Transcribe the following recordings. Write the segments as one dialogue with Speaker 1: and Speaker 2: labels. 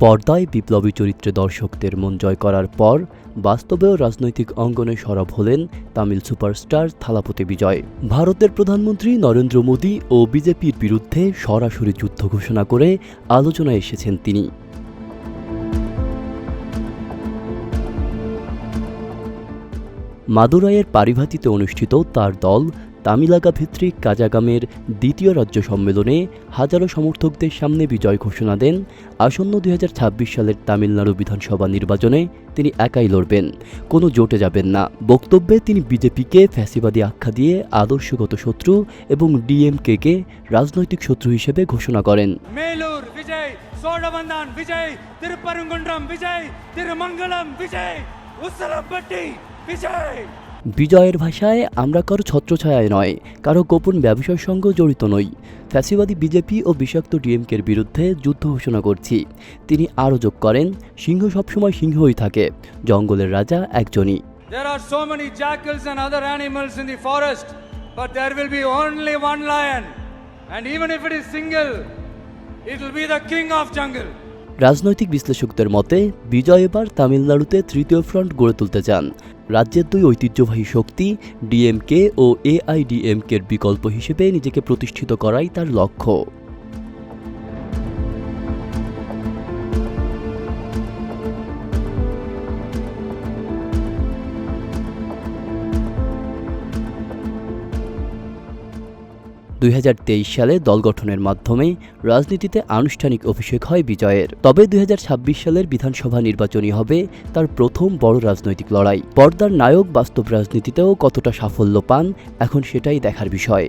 Speaker 1: পর্দায় বিপ্লবী চরিত্রে দর্শকদের মন জয় করার পর বাস্তবেও রাজনৈতিক অঙ্গনে সরব হলেন তামিল সুপারস্টার থালাপতি বিজয়। ভারতের প্রধানমন্ত্রী নরেন্দ্র মোদী ও বিজেপির বিরুদ্ধে সরাসরি যুদ্ধ ঘোষণা করে আলোচনায় এসেছেন তিনি। মাদুরাইয়ের পারিভাতিতে অনুষ্ঠিত তার দল তামিলাগা ভিত্তিক কাজাগামের দ্বিতীয় রাজ্য সম্মেলনে হাজারো সমর্থকদের সামনে বিজয় ঘোষণা দেন। আসন্ন দু হাজার ছাব্বিশ সালের তামিলনাড়ু বিধানসভা নির্বাচনে তিনি একাই লড়বেন। কোনো জোটে যাবেন না। বক্তব্যে তিনি বিজেপিকে ফ্যাসিবাদী আখ্যা দিয়ে আদর্শগত শত্রু এবং ডিএমকেকে রাজনৈতিক শত্রু হিসেবে ঘোষণা করেন।
Speaker 2: বিজয় বিজয় বিজয়
Speaker 1: বিজয়ের ভাষায় আমরা কারও ছত্রছায়ায় নয় কারও গোপন ব্যবসার সঙ্গে জড়িত নই ফ্যাসিবাদী বিজেপি ও বিষাক্ত ডিএমকের বিরুদ্ধে যুদ্ধ ঘোষণা করছি তিনি আরও যোগ করেন সিংহ সবসময় সিংহই থাকে জঙ্গলের রাজা একজনই
Speaker 2: There are so many jackals and other animals in the forest, but there will be only one lion. And even if it is single, it will be the king of jungle.
Speaker 1: রাজনৈতিক বিশ্লেষকদের মতে, বিজয় এবার তামিলনাড়ুতে তৃতীয় front গড়ে তুলতে চান। রাজ্যের দুই ঐতিহ্যবাহী শক্তি, ডিএমকে ও এআইডিএমকের বিকল্প হিসেবে নিজেকে প্রতিষ্ঠিত করাই তার লক্ষ্য। দুই হাজার তেইশ সালে দল গঠনের মাধ্যমে রাজনীতিতে আনুষ্ঠানিক অভিষেক হয় বিজয়ের। তবে দুই হাজার ছাব্বিশ সালের বিধানসভা নির্বাচনই হবে তার প্রথম বড় রাজনৈতিক লড়াই। পর্দার নায়ক বাস্তব রাজনীতিতেও কতটা সাফল্য পান, এখন সেটাই দেখার বিষয়।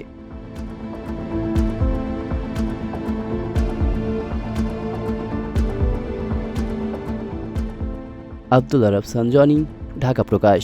Speaker 1: আব্দুল আরব সানজানি, ঢাকা প্রকাশ।